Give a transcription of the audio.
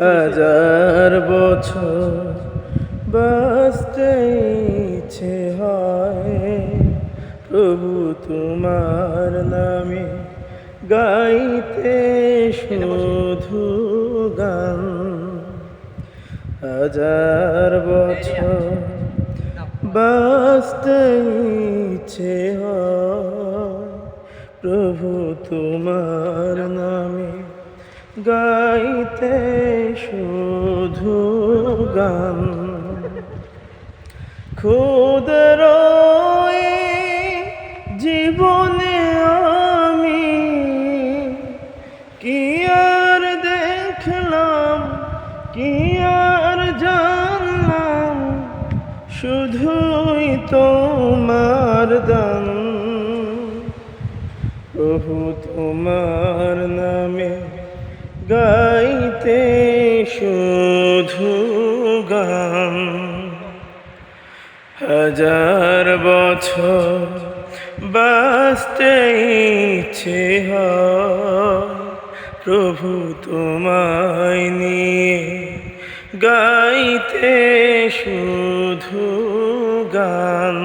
হাজার বছর বাঁচতে ইচ্ছে হয়। প্রভু তোমার নামে গাইতে শুধু গান। হাজার বছর বাঁচতে ইচ্ছে হয়। প্রভু তোমার নামে গাইতে শুধু গান। খুদর জীবনে আমি কি আর দেখলাম, কি আর জানলাম? শুধুই তোমার দান। প্রভু তোমার নামে গাইতে শুধু গান। হাজার বছর বাঁচতে ইচ্ছে প্রভু তোমায় নিয়ে গাইতে শুধু গান।